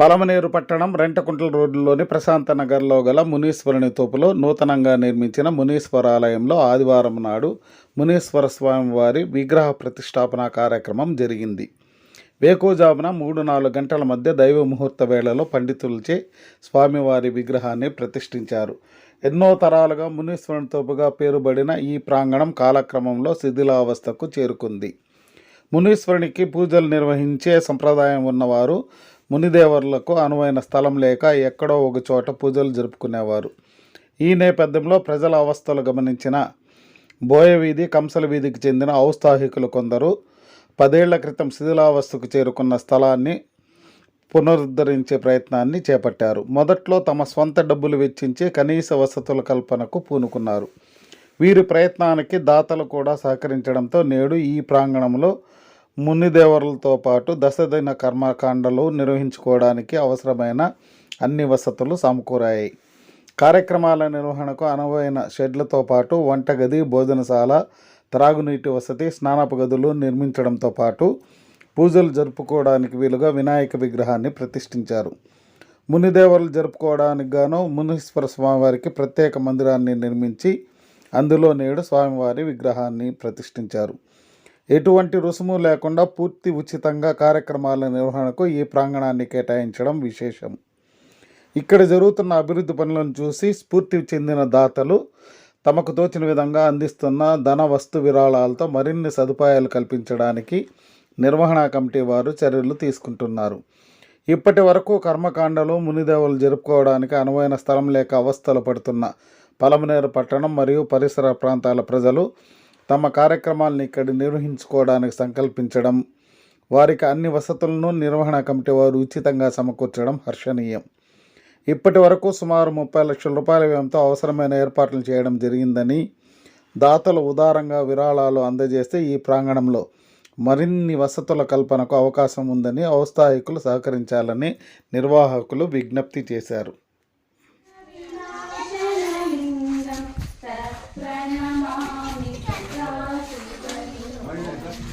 పలమనేరు పట్టణం రెంటకుంట్ల రోడ్డులోని ప్రశాంత నగర్లో గల మునీశ్వరుని తోపులో నూతనంగా నిర్మించిన మునీశ్వర ఆలయంలో ఆదివారం నాడు మునీశ్వర స్వామివారి విగ్రహ ప్రతిష్టాపన కార్యక్రమం జరిగింది. వేకోజామున మూడు నాలుగు గంటల మధ్య దైవ ముహూర్త వేళలో పండితులచే స్వామివారి విగ్రహాన్ని ప్రతిష్ఠించారు. ఎన్నో తరాలుగా మునీశ్వరుని తోపుగా పేరుబడిన ఈ ప్రాంగణం కాలక్రమంలో శిథిలావస్థకు చేరుకుంది. మునీశ్వరునికి పూజలు నిర్వహించే సంప్రదాయం ఉన్నవారు మునిదేవర్లకు అనువైన స్థలం లేక ఎక్కడో ఒక చోట పూజలు జరుపుకునేవారు. ఈ నేపథ్యంలో ప్రజల అవస్థలు గమనించిన బోయవీధి కంసల వీధికి చెందిన ఔత్సాహికులు కొందరు పదేళ్ళ క్రితం శిథిలావస్థకు చేరుకున్న స్థలాన్ని పునరుద్ధరించే ప్రయత్నాన్ని చేపట్టారు. మొదట్లో తమ స్వంత డబ్బులు వెచ్చించి కనీస వసతుల కల్పనకు పూనుకున్నారు. వీరి ప్రయత్నానికి దాతలు కూడా సహకరించడంతో నేడు ఈ ప్రాంగణంలో మునిదేవరులతో పాటు దశదిన కర్మకాండలు నిర్వహించుకోవడానికి అవసరమైన అన్ని వసతులు సమకూరాయి. కార్యక్రమాల నిర్వహణకు అనువైన షెడ్లతో పాటు వంటగది భోజనశాల త్రాగునీటి వసతి స్నానపు గదులు నిర్మించడంతో పాటు పూజలు జరుపుకోవడానికి వీలుగా వినాయక విగ్రహాన్ని ప్రతిష్ఠించారు. మునిదేవతలు జరుపుకోవడానికి గాను మునీశ్వర స్వామివారికి ప్రత్యేక మందిరాన్ని నిర్మించి అందులో నేడు స్వామివారి విగ్రహాన్ని ప్రతిష్ఠించారు. ఎటువంటి రుసుము లేకుండా పూర్తి ఉచితంగా కార్యక్రమాల నిర్వహణకు ఈ ప్రాంగణాన్ని కేటాయించడం విశేషం. ఇక్కడ జరుగుతున్న అభివృద్ధి పనులను చూసి స్ఫూర్తి చెందిన దాతలు తమకు తోచిన విధంగా అందిస్తున్న ధన వస్తు విరాళాలతో మరిన్ని సదుపాయాలు కల్పించడానికి నిర్వహణ కమిటీ వారు చర్యలు తీసుకుంటున్నారు. ఇప్పటి వరకు కర్మకాండలు మునిదేవులు జరుపుకోవడానికి అనువైన స్థలం లేక అవస్థలు పడుతున్న పలమనేరు పట్టణం మరియు పరిసర ప్రాంతాల ప్రజలు తమ కార్యక్రమాలను ఇక్కడ నిర్వహించుకోవడానికి సంకల్పించడం వారికి అన్ని వసతులను నిర్వహణ కమిటీ వారు ఉచితంగా సమకూర్చడం హర్షణీయం. ఇప్పటి వరకు సుమారు ముప్పై లక్షల రూపాయల వ్యయంతో అవసరమైన ఏర్పాట్లు చేయడం జరిగిందని దాతలు ఉదారంగా విరాళాలు అందజేస్తే ఈ ప్రాంగణంలో మరిన్ని వసతుల కల్పనకు అవకాశం ఉందని ఔత్సాహికులు సహకరించాలని నిర్వాహకులు విజ్ఞప్తి చేశారు.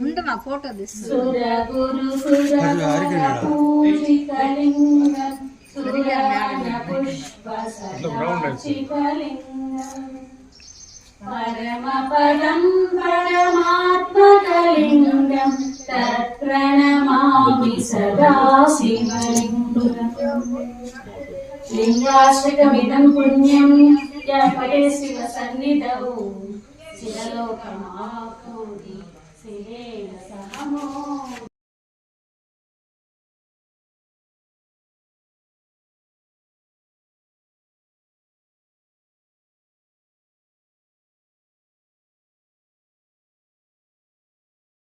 ఉండు మా ఫోటో పరమ పదం పరమాత్మకలింగం తత్ప్రణమామి సదా శివలింగం లింగాశ్రితమిదం పుణ్యం. యపడే శివ సన్నిధౌ శివలోకమాకూడి శివేన సహమో